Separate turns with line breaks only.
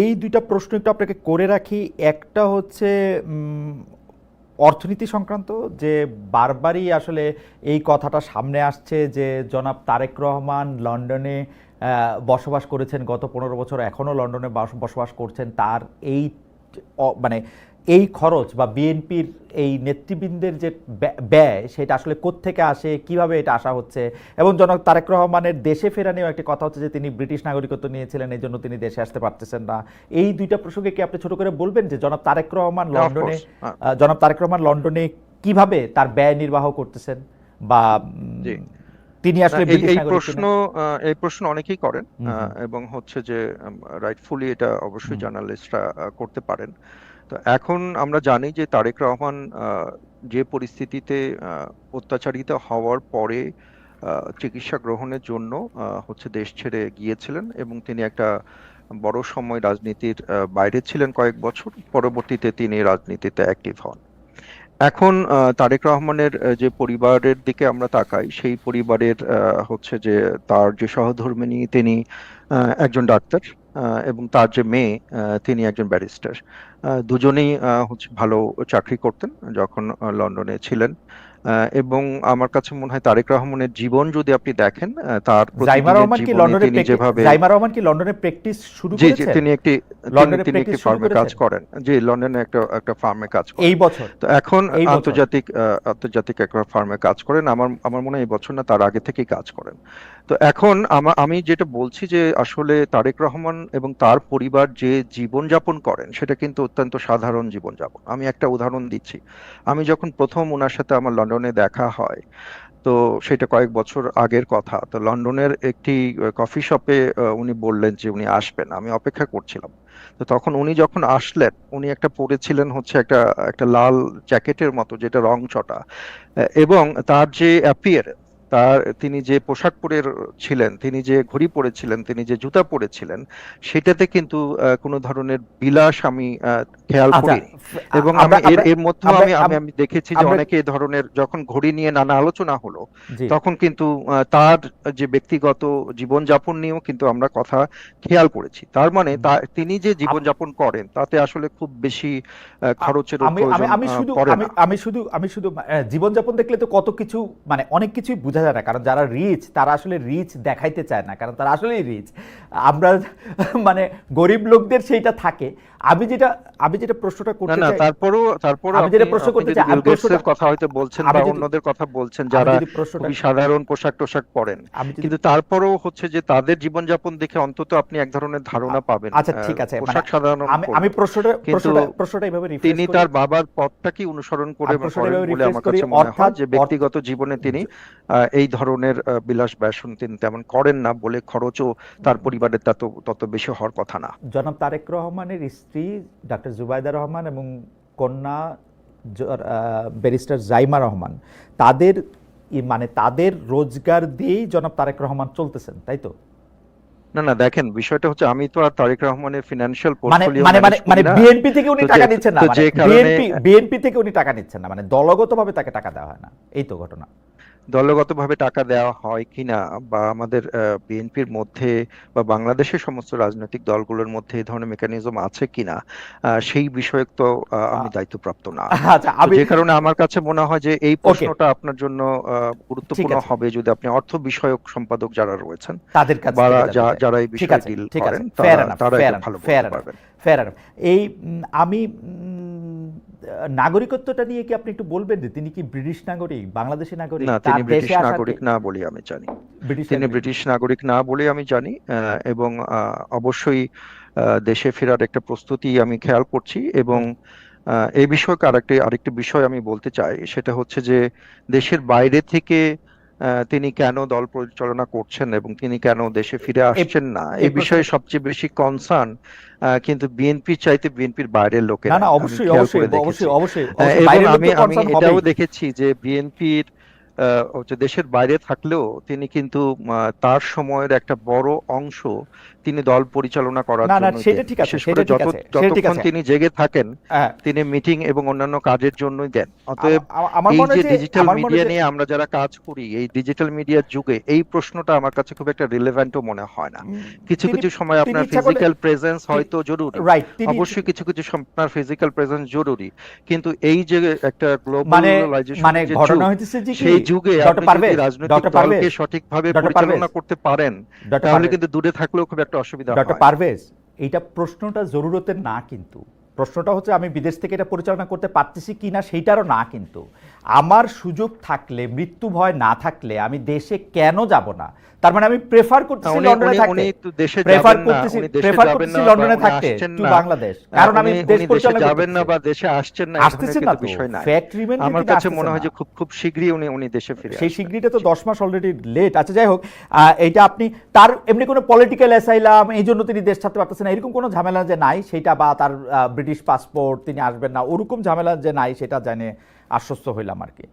এই দুইটা প্রশ্ন একটু আপনাকে করে রাখি। একটা হচ্ছে অর্থনীতি সংক্রান্ত, যে বারবারই আসলে এই কথাটা সামনে আসছে যে জনাব তারেক রহমান লন্ডনে বসবাস করেছেন গত পনেরো বছর, এখনও লন্ডনে বাস- বসবাস করছেন। তার এই মানে এই খরচ বা বিএনপির এই নেতৃবৃন্দের যে ব্যয়- সেটা আসলে কোত্থেকে আসে কীভাবে এটা আসা হচ্ছে? এবং জনক তারেক রহমানের দেশে ফেরা নিয়েও একটি কথা হচ্ছে যে তিনি ব্রিটিশ নাগরিকত্ব নিয়েছিলেন এই জন্য তিনি দেশে আসতে পারতেছেন না। এই দুইটা প্রসঙ্গে কি আপনি ছোট করে বলবেন যে জনাব তারেক রহমান লন্ডনে। জনাব তারেক রহমান লন্ডনে কীভাবে তার ব্যয় নির্বাহ করতেছেন? বা তিনি আসলে
এই প্রশ্ন এই প্রশ্ন অনেকেই করেন এবং হচ্ছে যে রাইটফুলি এটা অবশ্যই। জার্নালিস্টরা করতে পারেন। তো এখন আমরা জানি যে তারেক রহমান যে পরিস্থিতিতে অত্যাচারিত হওয়ার পরে চিকিৎসা গ্রহণের জন্য হচ্ছে দেশ ছেড়ে গিয়েছিলেন এবং তিনি একটা বড় সময় রাজনীতির বাইরে ছিলেন কয়েক বছর, পরবর্তীতে তিনি রাজনীতিতে অ্যাক্টিভ হন। এখন তারেক রহমানের যে পরিবারের দিকে আমরা তাকাই, সেই পরিবারের হচ্ছে যে তার যে সহধর্মিণী তিনি একজন ডাক্তার এবং তার যে মেয়ে তিনি একজন ব্যারিস্টার। দুজনেই হচ্ছে ভালো চাকরি করতেন যখন লন্ডনে ছিলেন। এবং আমার কাছে মনে হয় তারেক রহমানের জীবন যদি আপনি দেখেন তার
জাইমা রহমান কি লন্ডনে
যেভাবে
জাইমা রহমান কি লন্ডনে প্র্যাকটিস শুরু
জি জি তিনি একটি তিনি-
লন্ডনে
তিনি একটি ফার্মে কাজ করেন। জি লন্ডনে একটা একটা ফার্মে কাজ করেন।
এই বছর?
তো এখন আন্তর্জাতিক আন্তর্জাতিক একটা ফার্মে কাজ করেন। আমার আমার মনে হয় এই বছর না তার আগে থেকেই কাজ করেন। তো এখন আমি যেটা বলছি যে আসলে তারেক রহমান এবং তার পরিবার যে জীবন যাপন করেন সেটা কিন্তু অত্যন্ত সাধারণ জীবনযাপন। আমি একটা উদাহরণ দিচ্ছি। আমি যখন প্রথম ওনার সাথে আমার লন্ডনে দেখা হয়, তো সেটা কয়েক বছর আগের কথা। তো লন্ডনের একটি কফি শপে উনি বললেন যে উনি আসবেন। আমি অপেক্ষা করছিলাম। তো তখন উনি যখন আসলেন, উনি একটা পরেছিলেন হচ্ছে একটা একটা লাল জ্যাকেটের মতো, যেটা রং চটা। এবং তার যে অ্যাপিয়ারেন্স তার তিনি যে পোশাক পরে ছিলেন তিনি যে ঘড়ি পরেছিলেন তিনি যে জুতা পরেছিলেন সেটাতে কিন্তু কোনো ধরনের বিলাস আমি খেয়াল
আচ্ছা
করিনি। এবং আমি এর এর
আমরা-
আমি আমি আমি দেখেছি যে অনেকে এই ধরনের যখন ঘড়ি নিয়ে নানা আলোচনা হলো তখন কিন্তু তার যে ব্যক্তিগত জীবনযাপন নিয়েও কিন্তু আমরা কথা খেয়াল করেছি। তার মানে তিনি যে জীবনযাপন করেন তাতে আসলে খুব বেশি খরচের
আমি শুধু আমি শুধু আমি শুধু আহ, জীবনযাপন দেখলে তো কত কিছু মানে অনেক কিছুই বোঝা যায় না, কারণ যারা রিচ তারা আসলে রিচ দেখাইতে চায় না, কারণ তারা আসলেই রিচ আমরা মানে গরিব লোকদের সেইটা থাকে। আমি যেটা আমি যেটা প্রশ্নটা করতে
না
চাই
তারপরও তারপরও
আমি যেটা প্রশ্ন করতে চাই,
বিল কথা হয়তো বলছেন বা অন্যদের কথা বলছেন যারা খুবই সাধারণ পোশাক টোশাক পরেন। কিন্তু তারপরেও হচ্ছে যে তাদের জীবনযাপন দেখে অন্তত আপনি এক ধরনের ধারণা পাবেন
আচ্ছা ঠিক আছে মানে
পোশাক সাধারণ
আমি আমি প্রশ্নটা প্রশ্নটা প্রশ্নটা এইভাবে রিফ্রেশ
তিনি তার বাবার পথটাকেই অনুসরণ করে বলে আমার কাছে মনে হয়
অর্থাৎ-
যে ব্যক্তিগত জীবনে তিনি এই ধরনের বিলাস ব্যাসন তিনি তেমন করেন না বলে খরচও তার পরিবারের তত তত বেশি হওয়ার কথা না।
জনাব তারেক রহমানের স্ত্রী ডাক্তার জুবাইদা রহমান এবং কন্যা ব্যারিস্টার জাইমা রহমান। তাদের মানে তাদের রোজগার দিয়েই জনাব তারেক রহমান চলতেছেন তাই তো?
না না দেখেন বিষয়টা হচ্ছে আমি তো আর তারেক রহমানের ফিনান্সিয়াল
মানে
পোর্টফোলিও
মানে মানে মানে বিএনপি থেকে উনি টাকা নিচ্ছেন না মানে বিএনপি বিএনপি থেকে উনি টাকা নিচ্ছেন না মানে দলগতভাবে তাকে টাকা দেওয়া হয় না এই তো ঘটনা।
দলগতভাবে টাকা দেওয়া হয় কিনা বা আমাদের বিএনপির মধ্যে বা বাংলাদেশের সমস্ত রাজনৈতিক দলগুলোর মধ্যে এই ধরনের মেকানিজম আছে কিনা সেই বিষয়ে তো আমি দায়িত্বপ্রাপ্ত না।
আচ্ছা আমি
যে কারণে আমার কাছে মনে হয় যে এই প্রশ্নটা আপনার জন্য গুরুত্বপূর্ণ হবে যদি আপনি অর্থ বিষয়ক সম্পাদক যারা রয়েছেন
তাদের কাছে।
যারা এই বিষয়ে ডিল
ঠিক আছে
করেন
ফেয়ার
তারা ভালো পারবেন।
এই আমি নাগরিকত্বটা নিয়ে কি আপনি একটু বলবেন যে তিনি কি ব্রিটিশ নাগরিক বাংলাদেশি নাগরিক
না তিনি ব্রিটিশ নাগরিক না বলে আমি জানি। তিনি ব্রিটিশ নাগরিক না বলে আমি জানি এবং আহ, অবশ্যই আহ, দেশে ফেরার একটা প্রস্তুতি আমি খেয়াল করছি এবং আহ, এই বিষয়ে আরেকটি আরেকটি বিষয় আমি বলতে চাই সেটা হচ্ছে যে দেশের বাইরে থেকে তিনি কেন দল পরিচালনা করছেন এবং তিনি কেন দেশে ফিরে আসছেন না? এই বিষয়ে সবচেয়ে বেশি কনসার্ন কিন্তু বিএনপি চাইতে বিএনপির বাইরের লোকের।
না না অবশ্যই অবশ্যই অবশ্যই অবশ্যই
এবং আমি আমি এটাও দেখেছি যে বিএনপির দেশের বাইরে থাকলেও তিনি কিন্তু তার সময়ের একটা বড় অংশ তিনি দল পরিচালনা করার জন্য
সেটা ঠিক আছে, সেটা ঠিক
যত যতক্ষণ তিনি জেগে থাকেন
হ্যাঁ।
তিনি মিটিং এবং অন্যান্য কাজের জন্যই দেন। অতএব
আমার
এই
মনে
যে ডিজিটাল মিডিয়া নিয়ে আমরা যারা কাজ করি এই ডিজিটাল মিডিয়ার যুগে এই প্রশ্নটা আমার কাছে খুব একটা রিলেভেন্টও মনে হয় না। কিছু কিছু সময় আপনার ফিজিক্যাল প্রেজেন্স হয়তো জরুরি। অবশ্যই কিছু কিছু আপনার ফিজিক্যাল প্রেজেন্স জরুরি। কিন্তু এই যে একটা
মানে
গ্লোবালাইজেশন
মানে ঘটনা হইতেছে যে
সেই যুগে আপনি রাজনৈতিক দলকে সঠিকভাবে পরিচালনা করতে পারেন তাহলে কিন্তু দূরে থাকলেও খুব একটা অসুবিধা
ডক্টর পারভেজ এইটা প্রশ্নটা জরুরতের না কিন্তু। প্রশ্নটা হচ্ছে আমি বিদেশ থেকে এটা পরিচালনা করতে পারতেছি কি না সেইটারও না কিন্তু। আমার সুযোগ থাকলে মৃত্যু ভয় না থাকলে আমি দেশে কেন যাব না? তার মানে আমি প্রেফার করতেছি লন্ডনে থাকতে।
দেশে
প্রেফার করতেছি প্রেফার করতেছি লন্ডনে থাকতে টু বাংলাদেশ কারণ আমি দেশ পরিচালনা
যাবেন না বা দেশে আসছেন না
আসতেছেন না
বিষয় নাই।
ফ্যাক্ট রিমেন
আমার কাছে মনে হয় যে খুব খুব শীঘ্রই উনি উনি দেশে ফিরে
সেই স্বীকৃতি তো দশ মাস অলরেডি লেট আচ্ছা যাই হোক এইটা আপনি তার এমনি কোনো পলিটিক্যাল অ্যাসাইলাম এই জন্য তিনি দেশ ছাড়তে পারতেছেন না। এরকম কোনো ঝামেলা যে নাই সেটা বা তার ব্রিটিশ পাসপোর্ট তিনি আসবেন না। ওরকম ঝামেলা যে নাই, সেটা জানে আশ্বস্ত হইলাম আর কি।